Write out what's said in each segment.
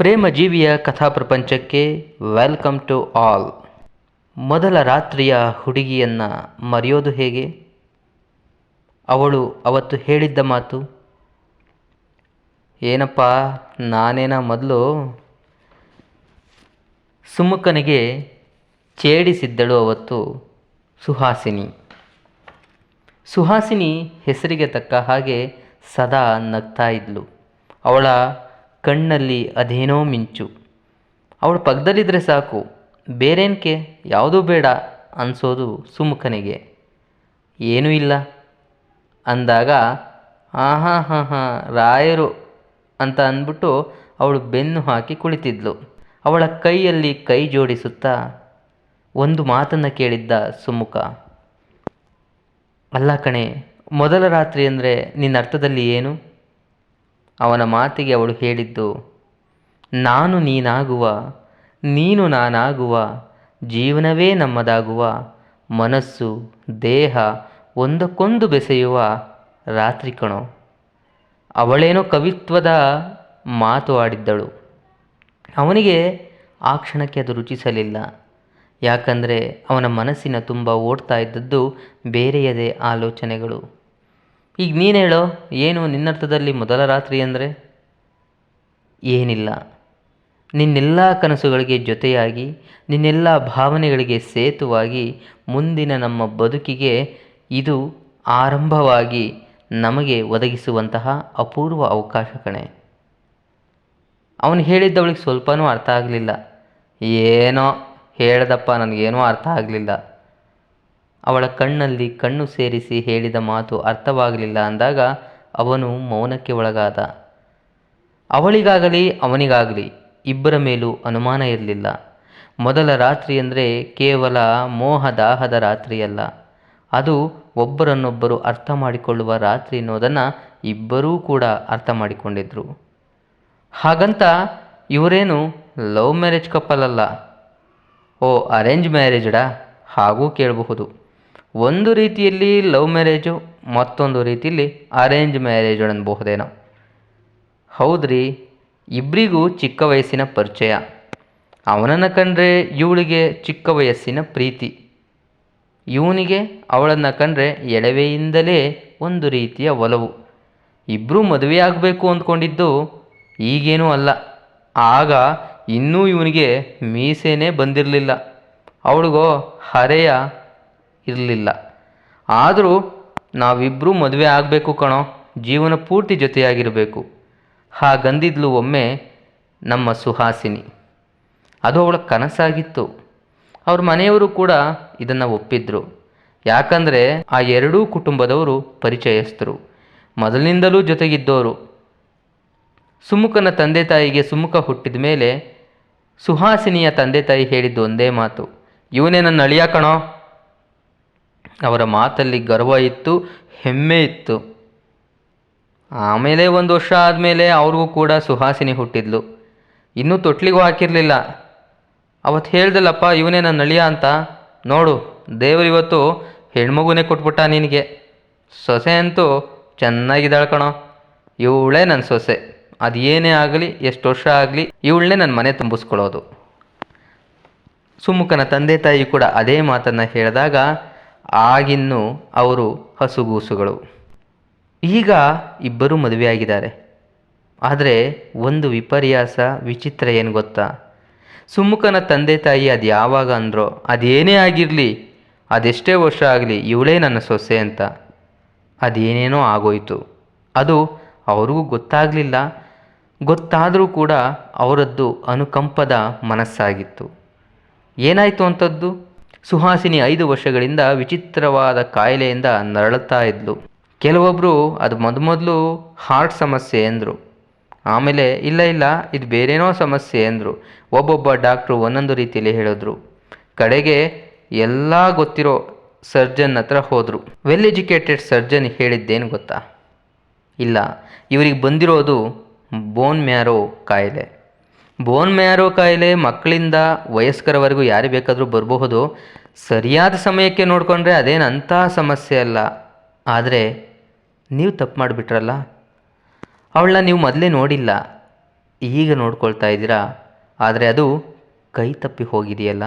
ಪ್ರೇಮ ಜೀವಿಯ ಕಥಾ ಪ್ರಪಂಚಕ್ಕೆ ವೆಲ್ಕಮ್ ಟು ಆಲ್. ಮೊದಲ ರಾತ್ರಿಯ ಹುಡುಗಿಯನ್ನು ಮರೆಯೋದು ಹೇಗೆ? ಅವಳು ಅವತ್ತು ಹೇಳಿದ್ದ ಮಾತು, ಏನಪ್ಪ, ನಾನೇನ ಮೊದಲು ಸುಮ್ಮಕನಿಗೆ ಚೇಡಿಸಿದ್ದಳು ಅವತ್ತು ಸುಹಾಸಿನಿ. ಸುಹಾಸಿನಿ ಹೆಸರಿಗೆ ತಕ್ಕ ಹಾಗೆ ಸದಾ ನಗ್ತಾ ಇದ್ಲು. ಅವಳ ಕಣ್ಣಲ್ಲಿ ಅದೇನೋ ಮಿಂಚು. ಅವಳು ಪಕ್ಕದಲ್ಲಿದ್ದರೆ ಸಾಕು ಬೇರೇನಕ್ಕೆ ಯಾವುದೂ ಬೇಡ ಅನ್ಸೋದು ಸುಮುಖನಿಗೆ. ಏನೂ ಇಲ್ಲ. ಅಂದಾಗ ಹಾಂ ಹಾಂ ಹಾಂ ಹಾಂ, ರಾಯರು ಅಂತ ಅಂದ್ಬಿಟ್ಟು ಅವಳು ಬೆನ್ನು ಹಾಕಿ ಕುಳಿತಿದ್ಲು. ಅವಳ ಕೈಯಲ್ಲಿ ಕೈ ಜೋಡಿಸುತ್ತಾ ಒಂದು ಮಾತನ್ನು ಕೇಳಿದ್ದ ಸುಮುಖ, ಅಲ್ಲ ಕಣೆ, ಮೊದಲ ರಾತ್ರಿ ಅಂದರೆ ನಿನ್ನ ಅರ್ಥದಲ್ಲಿ ಏನು? ಅವನ ಮಾತಿಗೆ ಅವಳು ಹೇಳಿದ್ದು, ನಾನು ನೀನಾಗುವ, ನೀನು ನಾನಾಗುವ, ಜೀವನವೇ ನಮ್ಮದಾಗುವ, ಮನಸ್ಸು, ದೇಹ ಒಂದಕ್ಕೊಂದು ಬೆಸೆಯುವ ರಾತ್ರಿ ಕಣೋ. ಅವಳೇನೋ ಕವಿತ್ವದ ಮಾತು ಆಡಿದ್ದಳು. ಅವನಿಗೆ ಆ ಕ್ಷಣಕ್ಕೆ ಅದು ರುಚಿಸಲಿಲ್ಲ. ಯಾಕಂದರೆ ಅವನ ಮನಸ್ಸಿನ ತುಂಬ ಓಡ್ತಾ ಇದ್ದದ್ದು ಬೇರೆಯದೇ ಆಲೋಚನೆಗಳು. ಈಗ ನೀನು ಹೇಳೋ, ಏನು ನಿನ್ನರ್ಥದಲ್ಲಿ ಮೊದಲ ರಾತ್ರಿ ಅಂದರೆ? ಏನಿಲ್ಲ. ನಿನ್ನೆಲ್ಲ ಕನಸುಗಳಿಗೆ ಜೊತೆಯಾಗಿ, ನಿನ್ನೆಲ್ಲ ಭಾವನೆಗಳಿಗೆ ಸೇತುವಾಗಿ ಮುಂದಿನ ನಮ್ಮ ಬದುಕಿಗೆ ಇದು ಆರಂಭವಾಗಿ ನಮಗೆ ಒದಗಿಸುವಂತಹ ಅಪೂರ್ವ ಅವಕಾಶ ಕಣೆ. ಅವನು ಹೇಳಿದ್ದವಳಿಗೆ ಸ್ವಲ್ಪನೂ ಅರ್ಥ ಆಗಲಿಲ್ಲ. ಏನೋ ಹೇಳ್ದಪ್ಪ, ನನಗೇನೂ ಅರ್ಥ ಆಗಲಿಲ್ಲ. ಅವಳ ಕಣ್ಣಲ್ಲಿ ಕಣ್ಣು ಸೇರಿಸಿ ಹೇಳಿದ ಮಾತು ಅರ್ಥವಾಗಲಿಲ್ಲ ಅಂದಾಗ ಅವನು ಮೌನಕ್ಕೆ ಒಳಗಾದ. ಅವಳಿಗಾಗಲಿ, ಅವನಿಗಾಗಲಿ ಇಬ್ಬರ ಮೇಲೂ ಅನುಮಾನ ಇರಲಿಲ್ಲ. ಮೊದಲ ರಾತ್ರಿ ಅಂದರೆ ಕೇವಲ ಮೋಹದಾಹದ ರಾತ್ರಿಯಲ್ಲ. ಅದು ಒಬ್ಬರನ್ನೊಬ್ಬರು ಅರ್ಥ ಮಾಡಿಕೊಳ್ಳುವ ರಾತ್ರಿ ಅನ್ನೋದನ್ನು ಇಬ್ಬರೂ ಕೂಡ ಅರ್ಥ ಮಾಡಿಕೊಂಡಿದ್ರು. ಹಾಗಂತ ಇವರೇನು ಲವ್ ಮ್ಯಾರೇಜ್ ಕಪ್ಪಲಲ್ಲ ಓ, ಅರೇಂಜ್ ಮ್ಯಾರೇಜ್ಡಾ? ಹಾಗೂ ಕೇಳಬಹುದು. ಒಂದು ರೀತಿಯಲ್ಲಿ ಲವ್ ಮ್ಯಾರೇಜು, ಮತ್ತೊಂದು ರೀತಿಯಲ್ಲಿ ಅರೇಂಜ್ ಮ್ಯಾರೇಜ್ ಅನ್ಬಹುದೇನೋ. ಹೌದ್ರಿ ಇಬ್ಬರಿಗೂ ಚಿಕ್ಕ ವಯಸ್ಸಿನ ಪರಿಚಯ. ಅವನನ್ನು ಕಂಡ್ರೆ ಇವಳಿಗೆ ಚಿಕ್ಕ ವಯಸ್ಸಿನ ಪ್ರೀತಿ. ಇವನಿಗೆ ಅವಳನ್ನು ಕಂಡ್ರೆ ಎಳವೆಯಿಂದಲೇ ಒಂದು ರೀತಿಯ ಒಲವು. ಇಬ್ಬರೂ ಮದುವೆ ಆಗಬೇಕು ಅಂದ್ಕೊಂಡಿದ್ದು ಈಗೇನೂ ಅಲ್ಲ. ಆಗ ಇನ್ನೂ ಇವನಿಗೆ ಮೀಸೆನೇ ಬಂದಿರಲಿಲ್ಲ. ಅವಳಿಗೋ ಹರೆಯ ಇರಲಿಲ್ಲ. ಆದರೂ ನಾವಿಬ್ಬರೂ ಮದುವೆ ಆಗಬೇಕು ಕಣೋ, ಜೀವನ ಪೂರ್ತಿ ಜೊತೆಯಾಗಿರಬೇಕು. ಹಾಗಂದಿದ್ಲು ಒಮ್ಮೆ ನಮ್ಮ ಸುಹಾಸಿನಿ. ಅದು ಅವಳ ಕನಸಾಗಿತ್ತು. ಅವ್ರ ಮನೆಯವರು ಕೂಡ ಇದನ್ನು ಒಪ್ಪಿದ್ರು. ಯಾಕಂದರೆ ಆ ಎರಡೂ ಕುಟುಂಬದವರು ಪರಿಚಯಸ್ಥರು. ಮೊದಲಿನಿಂದಲೂ ಜೊತೆಗಿದ್ದವರು ಸುಮುಖನ ತಂದೆ ತಾಯಿಗೆ ಸುಮುಖ ಹುಟ್ಟಿದ ಮೇಲೆ ಸುಹಾಸಿನಿಯ ತಂದೆ ತಾಯಿ ಹೇಳಿದ್ದು ಒಂದೇ ಮಾತು, ಇವನೇ ನನ್ನ ಅಳಿಯ ಕಣೋ. ಅವರ ಮಾತಲ್ಲಿ ಗರ್ವ ಇತ್ತು, ಹೆಮ್ಮೆ ಇತ್ತು. ಆಮೇಲೆ ಒಂದು ವರ್ಷ ಆದಮೇಲೆ ಅವ್ರಿಗೂ ಕೂಡ ಸುಹಾಸಿನಿ ಹುಟ್ಟಿದ್ಲು. ಇನ್ನೂ ತೊಟ್ಲಿಗೂ ಹಾಕಿರಲಿಲ್ಲ. ಅವತ್ತು ಹೇಳ್ದಲ್ಲಪ್ಪ, ಇವನೇ ನನ್ನ ನಳಿಯ ಅಂತ. ನೋಡು ದೇವರಿವತ್ತು ಹೆಣ್ಮಗುನೇ ಕೊಟ್ಬಿಟ್ಟ ನಿನಗೆ. ಸೊಸೆ ಅಂತೂ ಚೆನ್ನಾಗಿದ್ದಾಳೆ ಕಣೋ. ಇವಳೇ ನನ್ನ ಸೊಸೆ. ಅದು ಏನೇ ಆಗಲಿ, ಎಷ್ಟು ವರ್ಷ ಆಗಲಿ, ಇವಳನ್ನೇ ನನ್ನ ಮನೆ ತುಂಬಿಸ್ಕೊಳ್ಳೋದು. ಸುಮ್ಮುಖನ ತಂದೆ ತಾಯಿ ಕೂಡ ಅದೇ ಮಾತನ್ನು ಹೇಳಿದಾಗ ಆಗಿನ್ನೂ ಅವರು ಹಸುಗೂಸುಗಳು. ಈಗ ಇಬ್ಬರು ಮದುವೆಯಾಗಿದ್ದಾರೆ. ಆದರೆ ಒಂದು ವಿಪರ್ಯಾಸ ವಿಚಿತ್ರ ಏನು ಗೊತ್ತಾ? ಸುಮುಖನ ತಂದೆ ತಾಯಿ ಅದು ಯಾವಾಗ ಅಂದ್ರೋ ಅದೇನೇ ಆಗಿರಲಿ, ಅದೆಷ್ಟೇ ವರ್ಷ ಆಗಲಿ ಇವಳೇ ನನ್ನ ಸೊಸೆ ಅಂತ. ಅದೇನೇನೋ ಆಗೋಯ್ತು. ಅದು ಅವ್ರಿಗೂ ಗೊತ್ತಾಗಲಿಲ್ಲ. ಗೊತ್ತಾದರೂ ಕೂಡ ಅವರದ್ದು ಅನುಕಂಪದ ಮನಸ್ಸಾಗಿತ್ತು. ಏನಾಯಿತು ಅಂಥದ್ದು ಸುಹಾಸಿನಿ ಐದು ವರ್ಷಗಳಿಂದ ವಿಚಿತ್ರವಾದ ಕಾಯಿಲೆಯಿಂದ ನರಳುತ್ತಾ ಇದ್ಲು. ಕೆಲವೊಬ್ಬರು ಅದು ಮೊದಮೊದಲು ಹಾರ್ಟ್ ಸಮಸ್ಯೆ ಅಂದರು ಆಮೇಲೆ, ಇಲ್ಲ ಇಲ್ಲ, ಇದು ಬೇರೇನೋ ಸಮಸ್ಯೆ ಅಂದರು ಒಬ್ಬೊಬ್ಬ ಡಾಕ್ಟ್ರು ಒಂದೊಂದು ರೀತಿಯಲ್ಲಿ ಹೇಳಿದ್ರು. ಕಡೆಗೆ ಎಲ್ಲ ಗೊತ್ತಿರೋ ಸರ್ಜನ್ ಹತ್ರ ಹೋದರು. ವೆಲ್ ಎಜುಕೇಟೆಡ್ ಸರ್ಜನ್ ಹೇಳಿದ್ದೇನು ಗೊತ್ತಾ? ಇಲ್ಲ, ಇವರಿಗೆ ಬಂದಿರೋದು ಬೋನ್ ಮ್ಯಾರೋ ಕಾಯಿಲೆ. ಬೋನ್ ಮ್ಯಾರೋ ಕಾಯಿಲೆ ಮಕ್ಕಳಿಂದ ವಯಸ್ಕರವರೆಗೂ ಯಾರು ಬೇಕಾದರೂ ಬರಬಹುದು. ಸರಿಯಾದ ಸಮಯಕ್ಕೆ ನೋಡಿಕೊಂಡ್ರೆ ಅದೇನು ಅಂಥ ಸಮಸ್ಯೆ ಅಲ್ಲ. ಆದರೆ ನೀವು ತಪ್ಪು ಮಾಡಿಬಿಟ್ರಲ್ಲ? ಅವಳನ್ನ ನೀವು ಮೊದಲೇ ನೋಡಿಲ್ಲ. ಈಗ ನೋಡ್ಕೊಳ್ತಾ ಇದ್ದೀರಾ? ಆದರೆ ಅದು ಕೈ ತಪ್ಪಿ ಹೋಗಿದೆಯಲ್ಲ?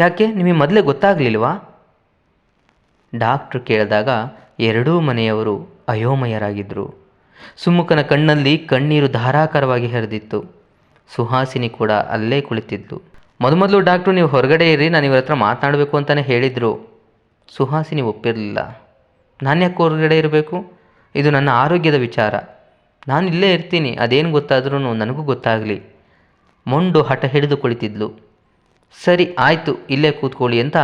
ಯಾಕೆ? ನಿಮಗೆ ಮೊದಲೇ ಗೊತ್ತಾಗಲಿಲ್ವಾ? ಡಾಕ್ಟ್ರು ಕೇಳಿದಾಗ ಎರಡೂ ಮನೆಯವರು ಅಯೋಮಯರಾಗಿದ್ದರು ಸುಮ್ಮುಖನ ಕಣ್ಣಲ್ಲಿ ಕಣ್ಣೀರು ಧಾರಾಕಾರವಾಗಿ ಹರಿದಿತ್ತು. ಸುಹಾಸಿನಿ ಕೂಡ ಅಲ್ಲೇ ಕುಳಿತಿದ್ಲು. ಮೊದಮೊದಲು ಡಾಕ್ಟ್ರು, ನೀವು ಹೊರಗಡೆ ಇರಿ, ನಾನು ಇವ್ರ ಹತ್ರ ಮಾತನಾಡಬೇಕು ಅಂತಲೇ ಹೇಳಿದರು. ಸುಹಾಸಿನಿ ಒಪ್ಪಿರಲಿಲ್ಲ. ನಾನು ಯಾಕೆ ಹೊರಗಡೆ ಇರಬೇಕು? ಇದು ನನ್ನ ಆರೋಗ್ಯದ ವಿಚಾರ. ನಾನು ಇಲ್ಲೇ ಇರ್ತೀನಿ, ಅದೇನು ಗೊತ್ತಾದ್ರೂ ನನಗೂ ಗೊತ್ತಾಗಲಿ. ಮೊಂಡು ಹಠ ಹಿಡಿದು ಕುಳಿತಿದ್ಲು. ಸರಿ, ಆಯಿತು, ಇಲ್ಲೇ ಕೂತ್ಕೊಳ್ಳಿ ಅಂತ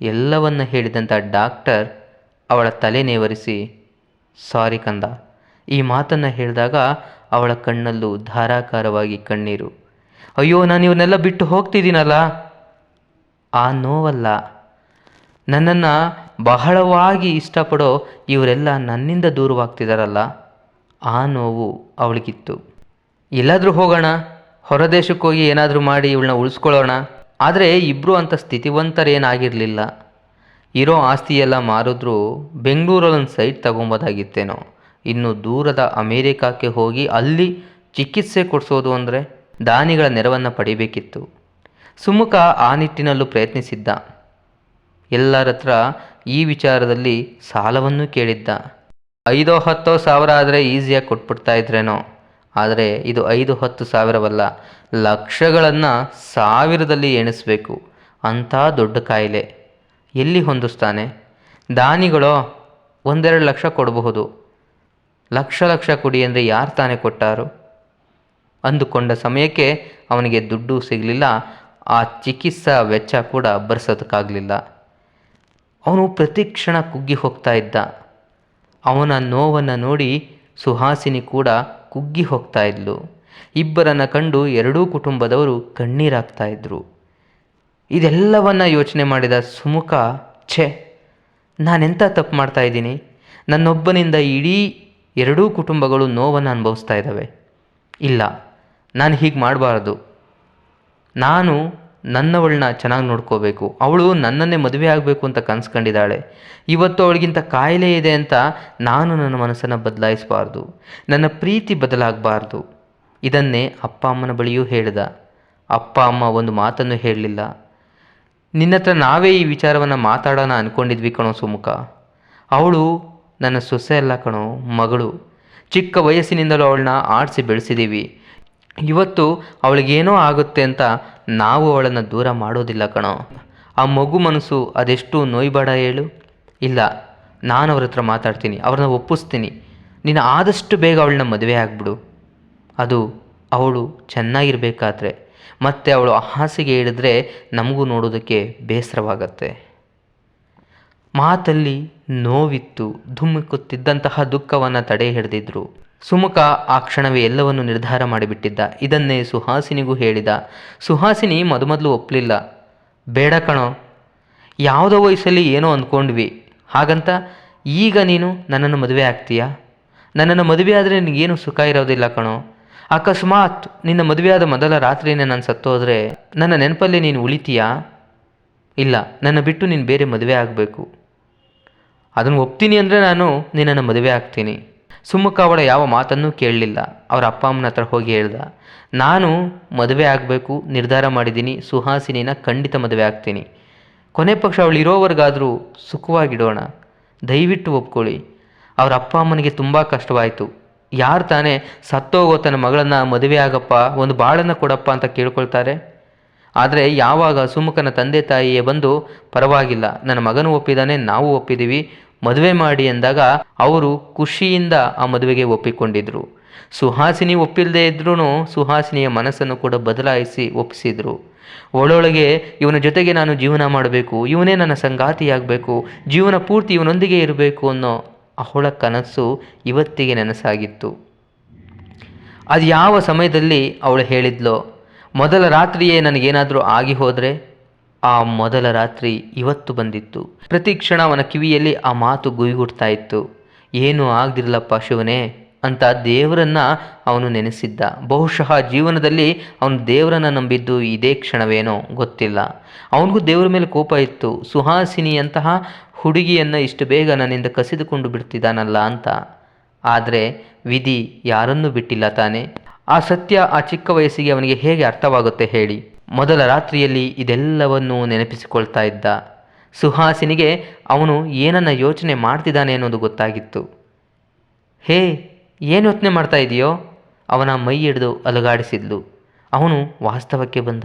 ಎಲ್ಲವನ್ನ ಹೇಳಿದಂಥ ಡಾಕ್ಟರ್ ಅವಳ ತಲೆ ನೇವರಿಸಿ, ಸಾರಿ ಕಂದ, ಈ ಮಾತನ್ನು ಹೇಳಿದಾಗ ಅವಳ ಕಣ್ಣಲ್ಲೂ ಧಾರಾಕಾರವಾಗಿ ಕಣ್ಣೀರು. ಅಯ್ಯೋ, ನಾನು ಇವನ್ನೆಲ್ಲ ಬಿಟ್ಟು ಹೋಗ್ತಿದ್ದೀನಲ್ಲ? ಆ ನೋವಲ್ಲ. ನನ್ನನ್ನು ಬಹಳವಾಗಿ ಇಷ್ಟಪಡೋ ಇವರೆಲ್ಲ ನನ್ನಿಂದ ದೂರವಾಗ್ತಿದ್ದಾರಲ್ಲ ಆ ನೋವು ಅವಳಿಗಿತ್ತು. ಎಲ್ಲಾದರೂ ಹೋಗೋಣ. ಹೊರದೇಶಕ್ಕೆ ಹೋಗಿ ಏನಾದರೂ ಮಾಡಿ ಇವಳನ್ನ ಉಳಿಸ್ಕೊಳ್ಳೋಣ. ಆದರೆ ಇಬ್ಬರು ಅಂಥ ಸ್ಥಿತಿವಂತರೇನಾಗಿರಲಿಲ್ಲ. ಇರೋ ಆಸ್ತಿಯೆಲ್ಲ ಮಾರಿದ್ರೂ ಬೆಂಗಳೂರಲ್ಲೊಂದು ಸೈಟ್ ತಗೊಬೋದಾಗಿತ್ತೇನೋ. ಇನ್ನು ದೂರದ ಅಮೇರಿಕಾಕ್ಕೆ ಹೋಗಿ ಅಲ್ಲಿ ಚಿಕಿತ್ಸೆ ಕೊಡಿಸೋದು ಅಂದರೆ ದಾನಿಗಳ ನೆರವನ್ನು ಪಡಿಬೇಕಿತ್ತು. ಸುಮುಖ ಆ ನಿಟ್ಟಿನಲ್ಲೂ ಪ್ರಯತ್ನಿಸಿದ್ದ. ಎಲ್ಲರ ಹತ್ರ ಈ ವಿಚಾರದಲ್ಲಿ ಸಾಲವನ್ನು ಕೇಳಿದ್ದ. ಐದೋ ಹತ್ತೋ ಸಾವಿರ ಆದರೆ ಈಸಿಯಾಗಿ ಕೊಟ್ಬಿಡ್ತಾ ಇದ್ರೇನೋ. ಆದರೆ ಇದು ಐದು ಹತ್ತು ಸಾವಿರವಲ್ಲ. ಲಕ್ಷಗಳನ್ನು ಸಾವಿರದಲ್ಲಿ ಎಣಿಸಬೇಕು. ಅಂಥ ದೊಡ್ಡ ಕಾಯಿಲೆ. ಎಲ್ಲಿ ಹೊಂದಿಸ್ತಾನೆ? ದಾನಿಗಳೋ ಒಂದೆರಡು ಲಕ್ಷ ಕೊಡಬಹುದು. ಲಕ್ಷ ಲಕ್ಷ ಕೊಡಿ ಅಂದರೆ ಯಾರು ತಾನೇ ಕೊಟ್ಟಾರು? ಅಂದುಕೊಂಡ ಸಮಯಕ್ಕೆ ಅವನಿಗೆ ದುಡ್ಡು ಸಿಗಲಿಲ್ಲ. ಆ ಚಿಕಿತ್ಸಾ ವೆಚ್ಚ ಕೂಡ ಭರಿಸೋದಕ್ಕಾಗಲಿಲ್ಲ ಅವನು ಪ್ರತಿ ಕ್ಷಣ ಕುಗ್ಗಿ ಹೋಗ್ತಾ ಇದ್ದ. ಅವನ ನೋವನ್ನು ನೋಡಿ ಸುಹಾಸಿನಿ ಕೂಡ ಕುಗ್ಗಿ ಹೋಗ್ತಾ ಇದ್ಲು. ಇಬ್ಬರನ್ನು ಕಂಡು ಎರಡೂ ಕುಟುಂಬದವರು ಕಣ್ಣೀರಾಗ್ತಾ ಇದ್ರು. ಇದೆಲ್ಲವನ್ನ ಯೋಚನೆ ಮಾಡಿದ ಸುಮುಖ, ಛೆ ನಾನೆಂಥ ತಪ್ಪು ಮಾಡ್ತಾ ಇದ್ದೀನಿ? ನನ್ನೊಬ್ಬನಿಂದ ಇಡೀ ಎರಡೂ ಕುಟುಂಬಗಳು ನೋವನ್ನು ಅನುಭವಿಸ್ತಾ ಇದ್ದಾವೆ. ಇಲ್ಲ, ನಾನು ಹೀಗೆ ಮಾಡಬಾರ್ದು. ನಾನು ನನ್ನವಳನ್ನ ಚೆನ್ನಾಗಿ ನೋಡ್ಕೋಬೇಕು. ಅವಳು ನನ್ನನ್ನೇ ಮದುವೆ ಆಗಬೇಕು ಅಂತ ಕನ್ಸ್ಕೊಂಡಿದ್ದಾಳೆ. ಇವತ್ತು ಅವಳಿಗಿಂತ ಕಾಯಿಲೆ ಇದೆ ಅಂತ ನಾನು ನನ್ನ ಮನಸ್ಸನ್ನು ಬದಲಾಯಿಸಬಾರ್ದು. ನನ್ನ ಪ್ರೀತಿ ಬದಲಾಗಬಾರ್ದು. ಇದನ್ನೇ ಅಪ್ಪ ಅಮ್ಮನ ಬಳಿಯೂ ಹೇಳಿದ. ಅಪ್ಪ ಅಮ್ಮ ಒಂದು ಮಾತನ್ನು ಹೇಳಲಿಲ್ಲ. ನಿನ್ನ ಹತ್ರ ನಾವೇ ಈ ವಿಚಾರವನ್ನು ಮಾತಾಡೋಣ ಅಂದ್ಕೊಂಡಿದ್ವಿ ಕಣೋ ಸುಮುಖ. ಅವಳು ನನ್ನ ಸೊಸೆ ಅಲ್ಲ ಕಣೋ, ಮಗಳು. ಚಿಕ್ಕ ವಯಸ್ಸಿನಿಂದಲೂ ಅವಳನ್ನ ಆಡಿಸಿ ಬೆಳೆಸಿದ್ದೀವಿ ಇವತ್ತು ಅವಳಿಗೇನೋ ಆಗುತ್ತೆ ಅಂತ ನಾವು ಅವಳನ್ನು ದೂರ ಮಾಡೋದಿಲ್ಲ ಕಣೋ. ಆ ಮಗು ಮನಸ್ಸು ಅದೆಷ್ಟು ನೋಯ್ಬೇಡ ಹೇಳು. ಇಲ್ಲ, ನಾನು ಅವ್ರ ಹತ್ರ ಮಾತಾಡ್ತೀನಿ, ಅವ್ರನ್ನ ಒಪ್ಪಿಸ್ತೀನಿ. ನೀನು ಆದಷ್ಟು ಬೇಗ ಅವಳನ್ನ ಮದುವೆ ಆಗಿಬಿಡು. ಅದು ಅವಳು ಚೆನ್ನಾಗಿರಬೇಕಾದ್ರೆ, ಮತ್ತೆ ಅವಳು ಹಾಸಿಗೆ ಹಿಡಿದ್ರೆ ನಮಗೂ ನೋಡೋದಕ್ಕೆ ಬೇಸರವಾಗತ್ತೆ. ಮಾತಲ್ಲಿ ನೋವಿತ್ತು, ಧುಮುಕುತ್ತಿದ್ದಂತಹ ದುಃಖವನ್ನು ತಡೆ ಹಿಡಿದಿದ್ರು. ಸುಮುಖ ಆ ಕ್ಷಣವೇ ಎಲ್ಲವನ್ನು ನಿರ್ಧಾರ ಮಾಡಿಬಿಟ್ಟಿದ್ದ. ಇದನ್ನೇ ಸುಹಾಸಿನಿಗೂ ಹೇಳಿದ. ಸುಹಾಸಿನಿ ಮೊದಮೊದಲು ಒಪ್ಪಲಿಲ್ಲ ಬೇಡ ಕಣೋ, ಯಾವುದೋ ವಯಸ್ಸಲ್ಲಿ ಏನೋ ಅಂದ್ಕೊಂಡ್ವಿ ಹಾಗಂತ, ಈಗ ನೀನು ನನ್ನನ್ನು ಮದುವೆ ಆಗ್ತೀಯಾ? ನನ್ನನ್ನು ಮದುವೆ ಆದರೆ ನಿನಗೇನು ಸುಖ ಇರೋದಿಲ್ಲ ಕಣೋ. ಅಕಸ್ಮಾತ್ ನಿನ್ನ ಮದುವೆಯಾದ ಮೊದಲ ರಾತ್ರಿನೇ ನಾನು ಸತ್ತೋದ್ರೆ ನನ್ನ ನೆನಪಲ್ಲಿ ನೀನು ಉಳಿತೀಯಾ? ಇಲ್ಲ, ನನ್ನ ಬಿಟ್ಟು ನೀನು ಬೇರೆ ಮದುವೆ ಆಗಬೇಕು. ಅದನ್ನು ಒಪ್ತೀನಿ ಅಂದರೆ ನಾನು ನಿನ್ನನ್ನು ಮದುವೆ ಆಗ್ತೀನಿ. ಸುಮ್ಮಕ್ಕ ಅವಳ ಯಾವ ಮಾತನ್ನು ಕೇಳಲಿಲ್ಲ. ಅವರ ಅಪ್ಪ ಅಮ್ಮನ ಹತ್ರ ಹೋಗಿ ಹೇಳ್ದ, ನಾನು ಮದುವೆ ಆಗಬೇಕು, ನಿರ್ಧಾರ ಮಾಡಿದ್ದೀನಿ, ಸುಹಾಸಿನಿನ ಖಂಡಿತ ಮದುವೆ ಆಗ್ತೀನಿ. ಕೊನೆ ಪಕ್ಷ ಅವಳು ಇರೋವರೆಗಾದರೂ ಸುಖವಾಗಿಡೋಣ. ದಯವಿಟ್ಟು ಒಪ್ಕೊಳ್ಳಿ. ಅವರ ಅಪ್ಪ ಅಮ್ಮನಿಗೆ ತುಂಬ ಕಷ್ಟವಾಯಿತು. ಯಾರು ತಾನೇ ಸತ್ತೋಗೋ ತನ್ನ ಮಗಳನ್ನು ಮದುವೆ ಆಗಪ್ಪ, ಒಂದು ಬಾಳನ್ನು ಕೊಡಪ್ಪ ಅಂತ ಕೇಳ್ಕೊಳ್ತಾರೆ? ಆದರೆ ಯಾವಾಗ ಸುಮುಖನ ತಂದೆ ತಾಯಿಯೇ ಬಂದು ಪರವಾಗಿಲ್ಲ. ನನ್ನ ಮಗನೂ ಒಪ್ಪಿದ್ದಾನೆ ನಾವು ಒಪ್ಪಿದ್ದೀವಿ ಮದುವೆ ಮಾಡಿ ಎಂದಾಗ ಅವರು ಖುಷಿಯಿಂದ ಆ ಮದುವೆಗೆ ಒಪ್ಪಿಕೊಂಡಿದ್ರು. ಸುಹಾಸಿನಿ ಒಪ್ಪಿಲ್ಲದೆ ಇದ್ರೂ ಸುಹಾಸಿನಿಯ ಮನಸ್ಸನ್ನು ಕೂಡ ಬದಲಾಯಿಸಿ ಒಪ್ಪಿಸಿದ್ರು. ಒಳೊಳಗೆ ಇವನ ಜೊತೆಗೆ ನಾನು ಜೀವನ ಮಾಡಬೇಕು, ಇವನೇ ನನ್ನ ಸಂಗಾತಿಯಾಗಬೇಕು, ಜೀವನ ಪೂರ್ತಿ ಇವನೊಂದಿಗೆ ಇರಬೇಕು ಅನ್ನೋ ಅವಳ ಕನಸು ಇವತ್ತಿಗೆ ನೆನಸಾಗಿತ್ತು. ಅದು ಯಾವ ಸಮಯದಲ್ಲಿ ಅವಳು ಹೇಳಿದ್ಲೋ, ಮೊದಲ ರಾತ್ರಿಯೇ ನನಗೇನಾದರೂ ಆಗಿ ಹೋದರೆ? ಆ ಮೊದಲ ರಾತ್ರಿ ಇವತ್ತು ಬಂದಿತ್ತು. ಪ್ರತಿ ಕ್ಷಣ ಅವನ ಕಿವಿಯಲ್ಲಿ ಆ ಮಾತು ಗುಯ್ಗುಡ್ತಾ ಇತ್ತು. ಏನೂ ಆಗದಿರಲಪ್ಪ ಶಿವನೇ ಅಂತ ದೇವರನ್ನ ಅವನು ನೆನೆಸಿದ್ದ. ಬಹುಶಃ ಜೀವನದಲ್ಲಿ ಅವನು ದೇವರನ್ನ ನಂಬಿದ್ದು ಇದೇ ಕ್ಷಣವೇನೋ ಗೊತ್ತಿಲ್ಲ. ಅವನಿಗೂ ದೇವರ ಮೇಲೆ ಕೋಪ ಇತ್ತು. ಸುಹಾಸಿನಿಯಂತಹ ಹುಡುಗಿಯನ್ನು ಇಷ್ಟು ಬೇಗ ನನ್ನಿಂದ ಕಸಿದುಕೊಂಡು ಬಿಡ್ತಿದ್ದಾನಲ್ಲ ಅಂತ. ಆದರೆ ವಿಧಿ ಯಾರನ್ನೂ ಬಿಟ್ಟಿಲ್ಲ ತಾನೆ. ಆ ಸತ್ಯ ಆ ಚಿಕ್ಕ ವಯಸ್ಸಿಗೆ ಅವನಿಗೆ ಹೇಗೆ ಅರ್ಥವಾಗುತ್ತೆ ಹೇಳಿ. ಮೊದಲ ರಾತ್ರಿಯಲ್ಲಿ ಇದೆಲ್ಲವನ್ನೂ ನೆನಪಿಸಿಕೊಳ್ತಾ ಇದ್ದ. ಸುಹಾಸಿನಿಗೆ ಅವನು ಏನನ್ನ ಯೋಚನೆ ಮಾಡ್ತಿದ್ದಾನೆ ಅನ್ನೋದು ಗೊತ್ತಾಗಿತ್ತು. ಹೇ, ಏನು ಯೋಚನೆ ಮಾಡ್ತಾ ಇದೆಯೋ? ಅವನ ಮೈ ಹಿಡಿದು ಅಲುಗಾಡಿಸಿದ್ಲು. ಅವನು ವಾಸ್ತವಕ್ಕೆ ಬಂದ.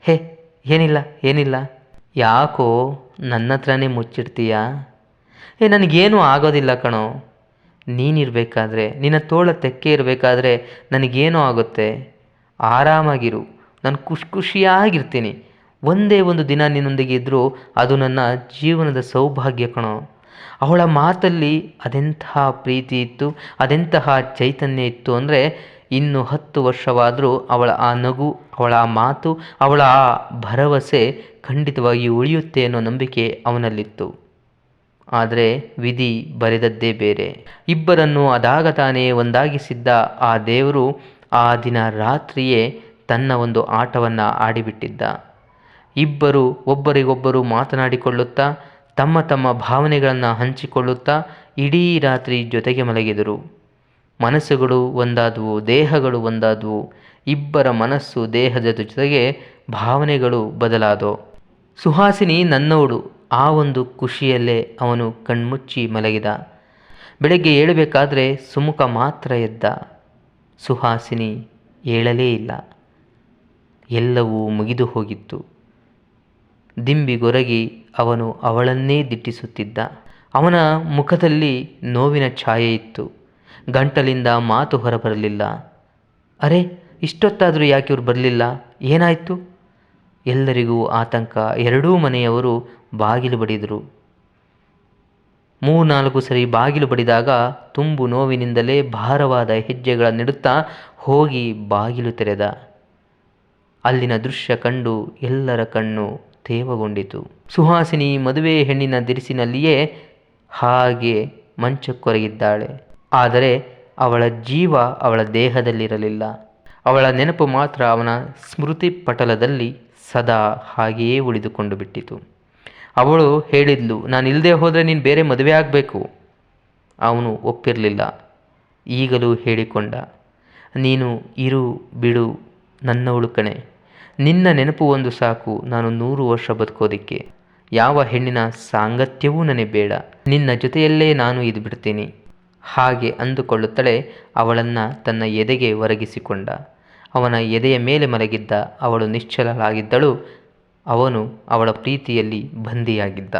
ಹೇ, ಏನಿಲ್ಲ ಏನಿಲ್ಲ. ಯಾಕೋ ನನ್ನ ಹತ್ರನೇ ಮುಚ್ಚಿಡ್ತೀಯಾ? ಏ ನನಗೇನೂ ಆಗೋದಿಲ್ಲ ಕಣೋ. ನೀನಿರಬೇಕಾದ್ರೆ, ನಿನ್ನ ತೋಳ ತೆಕ್ಕೆ ಇರಬೇಕಾದ್ರೆ ನನಗೇನೋ ಆಗುತ್ತೆ. ಆರಾಮಾಗಿರು. ನಾನು ಖುಷಿ ಖುಷಿಯಾಗಿರ್ತೀನಿ. ಒಂದೇ ಒಂದು ದಿನ ನಿನ್ನೊಂದಿಗೆ ಇದ್ದರೂ ಅದು ನನ್ನ ಜೀವನದ ಸೌಭಾಗ್ಯ ಕಣೋ. ಅವಳ ಮಾತಲ್ಲಿ ಅದೆಂತಹ ಪ್ರೀತಿ ಇತ್ತು, ಅದೆಂತಹ ಚೈತನ್ಯ ಇತ್ತು ಅಂದರೆ ಇನ್ನು ಹತ್ತು ವರ್ಷವಾದರೂ ಅವಳ ಆ ನಗು, ಅವಳ ಆ ಮಾತು, ಅವಳ ಆ ಭರವಸೆ ಖಂಡಿತವಾಗಿ ಉಳಿಯುತ್ತೆ ಅನ್ನೋ ನಂಬಿಕೆ ಅವನಲ್ಲಿತ್ತು. ಆದರೆ ವಿಧಿ ಬರೆದದ್ದೇ ಬೇರೆ. ಇಬ್ಬರನ್ನು ಅದಾಗ ತಾನೇ ಒಂದಾಗಿಸಿದ್ದ ಆ ದೇವರು ಆ ದಿನ ರಾತ್ರಿಯೇ ತನ್ನ ಒಂದು ಆಟವನ್ನು ಆಡಿಬಿಟ್ಟಿದ್ದ. ಇಬ್ಬರು ಒಬ್ಬರಿಗೊಬ್ಬರು ಮಾತನಾಡಿಕೊಳ್ಳುತ್ತಾ, ತಮ್ಮ ತಮ್ಮ ಭಾವನೆಗಳನ್ನು ಹಂಚಿಕೊಳ್ಳುತ್ತಾ ಇಡೀ ರಾತ್ರಿ ಜೊತೆಗೆ ಮಲಗಿದರು. ಮನಸ್ಸುಗಳು ಒಂದಾದವು, ದೇಹಗಳು ಒಂದಾದವು, ಇಬ್ಬರ ಮನಸ್ಸು ದೇಹದ ಜೊತೆಗೆ ಭಾವನೆಗಳು ಬದಲಾದವು. ಸುಹಾಸಿನಿ ನನ್ನವಳು ಆ ಒಂದು ಖುಷಿಯಲ್ಲೇ ಅವನು ಕಣ್ಮುಚ್ಚಿ ಮಲಗಿದ. ಬೆಳಗ್ಗೆ ಏಳಬೇಕಾದ್ರೆ ಸುಮುಖ ಮಾತ್ರ ಎದ್ದ. ಸುಹಾಸಿನಿ ಏಳಲೇ ಇಲ್ಲ. ಎಲ್ಲವೂ ಮುಗಿದು ಹೋಗಿತ್ತು. ದಿಂಬಿಗೊರಗಿ ಅವನು ಅವಳನ್ನೇ ದಿಟ್ಟಿಸುತ್ತಿದ್ದ. ಅವನ ಮುಖದಲ್ಲಿ ನೋವಿನ ಛಾಯೆ ಇತ್ತು. ಗಂಟಲಿಂದ ಮಾತು ಹೊರಬರಲಿಲ್ಲ. ಅರೆ, ಇಷ್ಟೊತ್ತಾದರೂ ಯಾಕೆ ಇವ್ರು ಬರಲಿಲ್ಲ? ಏನಾಯಿತು? ಎಲ್ಲರಿಗೂ ಆತಂಕ. ಎರಡೂ ಮನೆಯವರು ಬಾಗಿಲು ಬಡಿದರು. ಮೂರ್ನಾಲ್ಕು ಸರಿ ಬಾಗಿಲು ಬಡಿದಾಗ ತುಂಬು ನೋವಿನಿಂದಲೇ ಭಾರವಾದ ಹೆಜ್ಜೆಗಳ ನೆಡುತ್ತಾ ಹೋಗಿ ಬಾಗಿಲು ತೆರೆದ. ಅಲ್ಲಿನ ದೃಶ್ಯ ಕಂಡು ಎಲ್ಲರ ಕಣ್ಣು ತೇವಗೊಂಡಿತು. ಸುಹಾಸಿನಿ ಮದುವೆ ಹೆಣ್ಣಿನ ದಿರಿಸಿನಲ್ಲಿಯೇ ಹಾಗೆ ಮಂಚಕ್ಕೊರಗಿದ್ದಾಳೆ. ಆದರೆ ಅವಳ ಜೀವ ಅವಳ ದೇಹದಲ್ಲಿರಲಿಲ್ಲ. ಅವಳ ನೆನಪು ಮಾತ್ರ ಅವನ ಸ್ಮೃತಿ ಪಟಲದಲ್ಲಿ ಸದಾ ಹಾಗೆಯೇ ಉಳಿದುಕೊಂಡು ಬಿಟ್ಟಿತು. ಅವಳು ಹೇಳಿದ್ಲು ನಾನು ಇಲ್ಲದೆ ಹೋದರೆ ನೀನು ಬೇರೆ ಮದುವೆ ಆಗಬೇಕು. ಅವನು ಒಪ್ಪಿರಲಿಲ್ಲ. ಈಗಲೂ ಹೇಳಿಕೊಂಡ, ನೀನು ಇರು, ಬಿಡು ನನ್ನವಳು ಕಣೆ, ನಿನ್ನ ನೆನಪು ಒಂದು ಸಾಕು, ನಾನು ನೂರು ವರ್ಷ ಬದುಕೋದಿಕ್ಕೆ. ಯಾವ ಹೆಣ್ಣಿನ ಸಾಂಗತ್ಯವೂ ನನಗೆ ಬೇಡ, ನಿನ್ನ ಜೊತೆಯಲ್ಲೇ ನಾನು ಇದು ಬಿಡ್ತೀನಿ. ಹಾಗೆ ಅಂದುಕೊಳ್ಳುತ್ತಲೇ ಅವಳನ್ನು ತನ್ನ ಎದೆಗೆ ಒರಗಿಸಿಕೊಂಡ. ಅವನ ಎದೆಯ ಮೇಲೆ ಮಲಗಿದ್ದ ಅವಳು ನಿಶ್ಚಲಳಾಗಿದ್ದಳು, ಅವನು ಅವಳ ಪ್ರೀತಿಯಲ್ಲಿ ಬಂದಿಯಾಗಿದ್ದ.